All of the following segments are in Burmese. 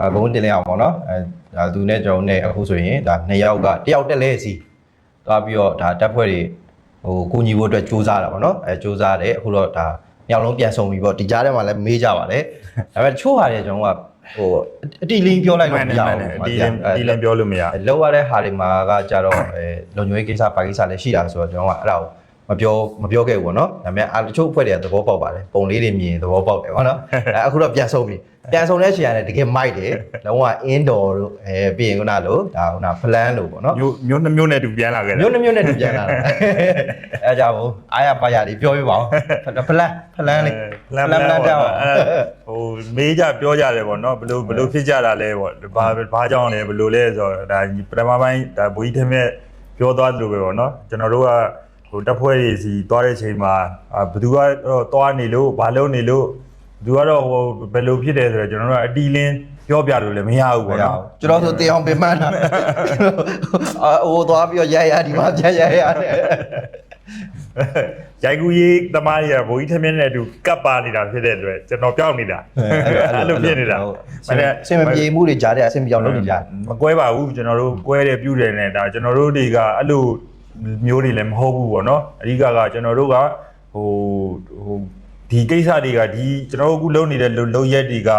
အဘုံတင်လိုက်အောင်ပေါ့နော်အဲဒါသူနဲ့ကျွန်တော်နဲ့အခုဆိုရင်ဒါနှစ်ယောက်ကတယောက်တက်လဲစီသွားပြီးတော့ဒါတက်ဖွဲ့တွေဟိုကူညီဖို့အတွက်စူးစမ်းတာပေါ့နော်အဲစူးစမ်းတယ်အခုတော့ဒါညောင်လုံးပြန်ဆုံးပြီပေါ့ဒီကြားထဲမှာလည်းမေးကြပါတယ်ဒါပေမဲ့တချို့ဟာတွေကျွန်တော်ကဟိုအတိလင်းပြောလိုက်မှလို့န်မတယ်ရမှန်ဘူးတယ်ဒီလင်းဒီလင်းပြောလို့မရလောက်ရတဲ့ဟာတွေမှာကကြတော့အဲလုံခြုံရေးကိစ္စပါကိစ္စလည်းရှိတာဆိုတော့ကျွန်တော်ကအဲ့ဒါကို မပြောမပြောခဲ့ဘူးပေါ့နော်ဒါပေမဲ့အတချို့အဖွဲ့တွေကသဘောပေါက်ပါတယ်ပုံလေးတွေမြင်သဘောပေါက်တယ်ပေါ့နော်အဲအခုတော့ပြန်ဆုံးပြီပြန်ဆုံးတဲ့အချိန်ကလည်းတကယ်မိုက်တယ်လုံးဝ indoor တို့အဲပြီးရင်ခုနလို့ဒါခုန plan လို့ပေါ့နော်မျိုးမျိုးနှမျိုးနဲ့တူပြန်လာခဲ့တယ်မျိုးနှမျိုးနဲ့တူပြန်လာတာအဲကြောင့်အားရပါရတွေပြောပြပါဦး plan plan လေးလမ်းလမ်းတော့ဟိုမေးကြပြောကြတယ်ပေါ့နော်ဘယ်လိုဘယ်လိုဖြစ်ကြတာလဲပေါ့ဘာဘာကြောင့်လဲဘယ်လိုလဲဆိုတော့ဒါပထမပိုင်းဒါဘွေးထမက်ပြောသွားသလိုပဲပေါ့နော်ကျွန်တော်တို့က ဟိုတက်ဖွဲ့တွေစီသွားတဲ့ချိန်မှာဘသူကတော့သွားနေလို့ဘာလုပ်နေလို့သူကတော့ဟိုဘယ်လိုဖြစ်တယ်ဆိုတော့ကျွန်တော်တို့ကအတီလင်းပြောပြလို့လည်းမရဘူးပေါ့နော်ကျွန်တော်ဆိုတေအောင်ပင်ပန်းတာအာဟိုသွားပြီးတော့ရရဒီမှာပြန်ရရတယ်ရိုက်ကူရေးသမားတွေကဘိုးကြီးထမင်းနဲ့အတူကပ်ပါနေတာဖြစ်တဲ့အတွက်ကျွန်တော်ပြောင်းနေတာအဲ့လိုဖြစ်နေတာဆင်မပြေမှုတွေကြားတဲ့အဆင်ပြေအောင်လုပ်နေကြတယ်မကွဲပါဘူးကျွန်တော်တို့ကွဲတယ်ပြုတယ်နဲ့ဒါကျွန်တော်တို့တွေကအဲ့လို မျိုးတွေလည်းမဟုတ်ဘူးပေါ့နော်အဓိကကကျွန်တော်တို့ကဟိုဟိုဒီကိစ္စတွေကဒီကျွန်တော်တို့အခုလုပ်နေတဲ့လုပ်ရက်တွေက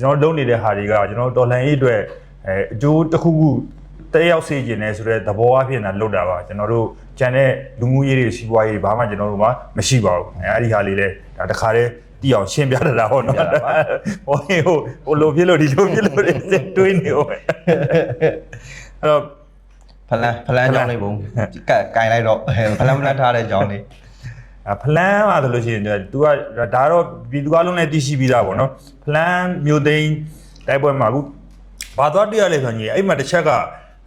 ကျွန်တော်လုပ်နေတဲ့ဟာတွေကကျွန်တော်တော်လှန်ရေးအတွက်အဲအကျိုးတစ်ခုခုတက်ရောက်စေခြင်းနဲ့ဆိုတဲ့သဘောအဖြစ်နဲ့လုပ်တာပါကျွန်တော်တို့ဂျန်တဲ့လူမှုရေးတွေစီးပွားရေးဘာမှကျွန်တော်တို့မှမရှိပါဘူးအဲအဲ့ဒီဟာလေးလဲဒါတခါတည်းတီးအောင်ရှင်းပြရတာဟောနော်ဟိုဟိုဟိုလိုဖြစ်လို့ဒီလိုဖြစ်လို့တွေးနေဦးမယ်အဲ့တော့ ဖလန်ဖလန်ကြောင်းလေးဘုံကတ်ကင်လိုက်တော့ဖလန်ဖလန်ထားတဲ့ကြောင်းလေးအဖလန်ပါဆိုလို့ရှိရင် तू ကဒါတော့ပြည်သူအလုံးနဲ့တည်ရှိပြီးသားပေါ့နော်ဖလန်မျိုးသိန်းတိုက်ပွဲမှာအခုဘာသွားတွေ့ရလဲဆိုရင်အဲ့မှာတစ်ချက်က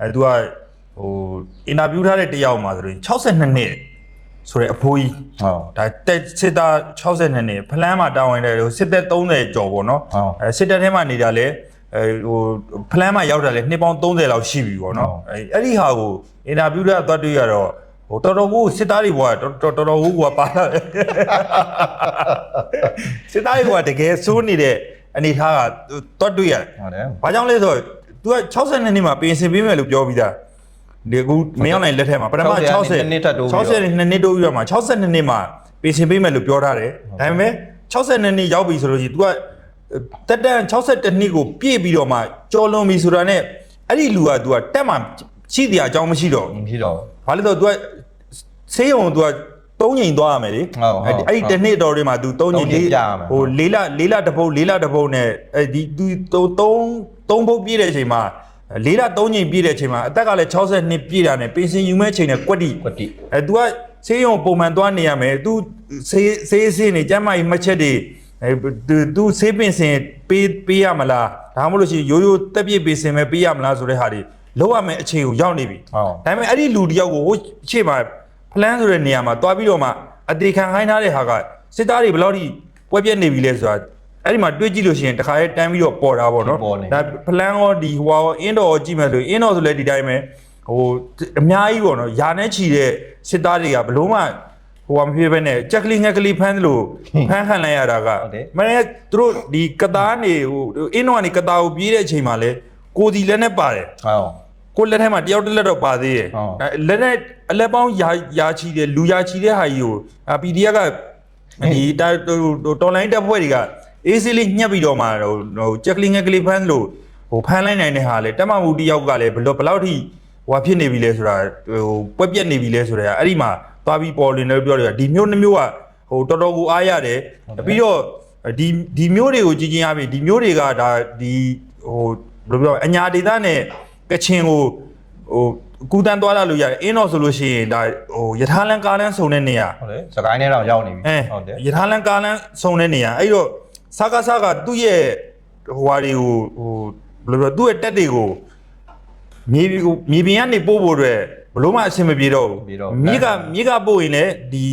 အဲ तू ကဟိုအင်တာဗျူးထားတဲ့တယောက်မှာဆိုရင်62နှစ်ဆိုတဲ့အဖိုးကြီးဟုတ်ဒါတက်စစ်သား62နှစ်ဖလန်းမှာတာဝန်တယ်ဟိုစစ်သက်30ကျော်ပေါ့နော်ဟုတ်အဲစစ်တပ်ထဲမှာနေတာလေ အဲဟိုဖလန်းမှာရောက်တာလေနှစ်ပေါင်း30လောက်ရှိပြီပေါ့နော်ဟုတ်အဲအဲ့ဒီဟာကိုအင်တာဗျူးတဲ့အသွားတွေ့ရတော့ဟိုတော်တော်ကိုစစ်သားတွေဘွားတော်တော်တော်တော်ကိုကပါလာတယ်စစ်သားတွေကတကယ်စိုးနေတဲ့အနေထားကသွားတွေ့ရတယ်ဟုတ်တယ်ဘာကြောင့်လဲဆိုတော့ तू က62နှစ်မှာပြင်ဆင်ပေးမယ်လို့ပြောပြီးသားဒီအခုမင်းအောင်နိုင်လက်ထက်မှာပထမ60နှစ်ထပ်တိုးပြီးတော့60နှစ်နှစ်တိုးပြီးတော့မှ62နှစ်မှာပြင်ဆင်ပေးမယ်လို့ပြောထားတယ်ဒါပေမဲ့62နှစ်ရောက်ပြီဆိုလို့ရှိရင် तू က တက်တန်62နှစ်ကိုပြည့်ပြီးတော့မှကြော်လွန်ပြီဆိုတာနဲ့အဲ့ဒီလူက तू ကတက်မှရှိတရားအကြောင်းမရှိတော့ဘူး မရှိတော့ ဘာလို့လဲဆိုတော့ तू ကဆေးရုံ तू ကသုံးချိန်သွားရမယ်လေ ဟုတ်ဟုတ် အဲ့ဒီအဲ့ဒီတစ်နှစ်တော်တွေမှာ तू သုံးချိန် သုံးချိန် လေး ကြာရမယ် ဟိုလေးလလေးလတစ်ပုတ်လေးလတစ်ပုတ်နဲ့အဲဒီ तू သုံးသုံးပုတ်ပြည့်တဲ့အချိန်မှာလေးလသုံးချိန်ပြည့်တဲ့အချိန်မှာအသက်ကလည်း62ပြည့်တာနဲ့ပင်စင်ယူမဲ့ချိန်နဲ့ကွက်တိ ကွက်တိ အဲ तू ကဆေးရုံပုံမှန်သွားနေရမယ် तू ဆေးဆေးဆေးနေကျမ်းမာရေးမှတ်ချက်တွေ အဲ तू तू ဆေးပင်စင်ပေးပေးရမလားဒါမှမဟုတ်လို့ရှိရင်ရိုးရိုးတက်ပြည့်ပင်စင်ပဲပေးရမလားဆိုတဲ့ဟာတွေလောက်ရမယ်အခြေကိုရောက်နေပြီဟုတ်ဒါပေမဲ့အဲ့ဒီလူတယောက်ကိုဟိုရှေ့မှာဖလန်းဆိုတဲ့နေရာမှာတွားပြီးတော့မှအသေးခံခိုင်းထားတဲ့ဟာကစစ်သားတွေဘယ်လောက်ထိပွဲပြက်နေပြီလဲဆိုတာအဲ့ဒီမှာတွေးကြည့်လို့ရှိရင်တခါရဲတန်းပြီးတော့ပေါ်တာပေါ့နော်ပေါ်နေဒါဖလန်းရောဒီဟိုဟာရောအင်းတော်ရောကြည့်မယ်ဆိုရင်အင်းတော်ဆိုလည်းဒီတိုင်းပဲဟိုအများကြီးပေါ့နော်ယာနဲ့ချီတဲ့စစ်သားတွေကဘလို့မှ ဟိုဟာမဖြစ်ဘဲနဲ့ကြက်ကလေးငှက်ကလေးဖမ်းသလိုဖမ်းခံလိုက်ရတာကဟုတ်တယ်မနေ့သူတို့ဒီကသားနေဟိုအင်းတော်ကနေကသားကိုပြေးတဲ့အချိန်မှာလဲကိုဒီလည်းနဲ့ပါတယ်ဟုတ်ကိုလက်ထဲမှာတယောက်တစ်လက်တော့ပါသေးတယ်ဟုတ်အဲလက်နဲ့အလက်ပေါင်းယာယာချီတယ်လူယာချီတဲ့ဟာကြီးကိုအာ PDF ကဒီတာဟိုတော်လိုင်းတပ်ဖွဲ့တွေကအေးဆေးလေးညှက်ပြီးတော့မှဟိုဟိုချက်ကလင်းငက်ကလေးဖမ်းလို့ဟိုဖမ်းလိုက်နိုင်တဲ့ဟာလေတက်မမှုတယောက်ကလည်းဘယ်လို့ဘယ်လောက်ထိဟိုဖြစ်နေပြီလဲဆိုတာဟိုပွက်ပြက်နေပြီလဲဆိုတော့အဲ့ဒီမှာ သွားပြီးပေါ်လင်းတယ်ပြောတယ်ဒီမျိုးနှမျိုးကဟိုတော်တော်ကိုအားရတယ်ပြီးတော့ဒီဒီမျိုးတွေကိုကြည်ကျင်ရပြီဒီမျိုးတွေကဒါဒီဟိုဘယ်လိုပြောအညာဒေသနဲ့ကချင်ကိုဟိုကူတန်းသွားလာလို့ရတယ်အင်းတော့ဆိုလို့ရှိရင်ဒါဟိုယထာလန်ကားလန်းစုံတဲ့နေရာဟုတ်တယ်စကိုင်းထဲတော့ရောက်နေပြီအဲဟုတ်တယ်ယထာလန်ကားလန်းစုံတဲ့နေရာအဲ့တော့စကားစကားသူ့ရဲ့ဟိုဟာတွေကိုဟိုဘယ်လိုပြောသူ့ရဲ့တက်တွေကိုမြေပြင်ကိုမြေပြင်ကနေပို့ဖို့အတွက် ဘလို့မှအဆင်မပြေတော့ဘူးမြစ်ကမြစ်ကပို့ရင်လည်းဒီ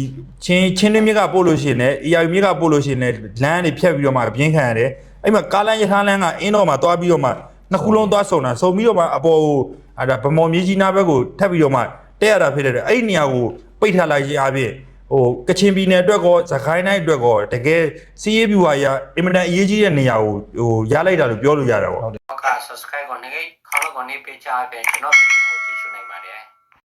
ချင်းချင်းတွင်းမြစ်ကပို့လို့ရှိရင်လည်းအီယာမြစ်ကပို့လို့ရှိရင်လည်းလမ်းတွေဖြတ်ပြီးတော့မှပြင်းခံရတယ်အဲ့မှာကားလန်းယထာလန်းကအင်းတော့မှသွားပြီးတော့မှနှစ်ခုလုံးသွားဆုံတာဆုံပြီးတော့မှအပေါ်ကိုအဲ့ဒါဗမော်မြေကြီးနားဘက်ကိုထပ်ပြီးတော့မှတက်ရတာဖြစ်တဲ့အတွက်အဲ့ဒီနေရာကိုပိတ်ထားလိုက်ရအပြင်ဟဟိုကချင်ပြည်နယ်အတွက်ကောသခိုင်းတိုင်းအတွက်ကောတကယ်စီးရေးပြူဟာရအင်မတန်အရေးကြီးတဲ့နေရာကိုဟိုရလိုက်တာလို့ပြောလို့ရတာပေါ့ဟုတ်ကဲ့ subscribe ကိုနေခေါင်းလောက်ကိုနေပေးချပေးကျွန်တော်ဗီဒီယို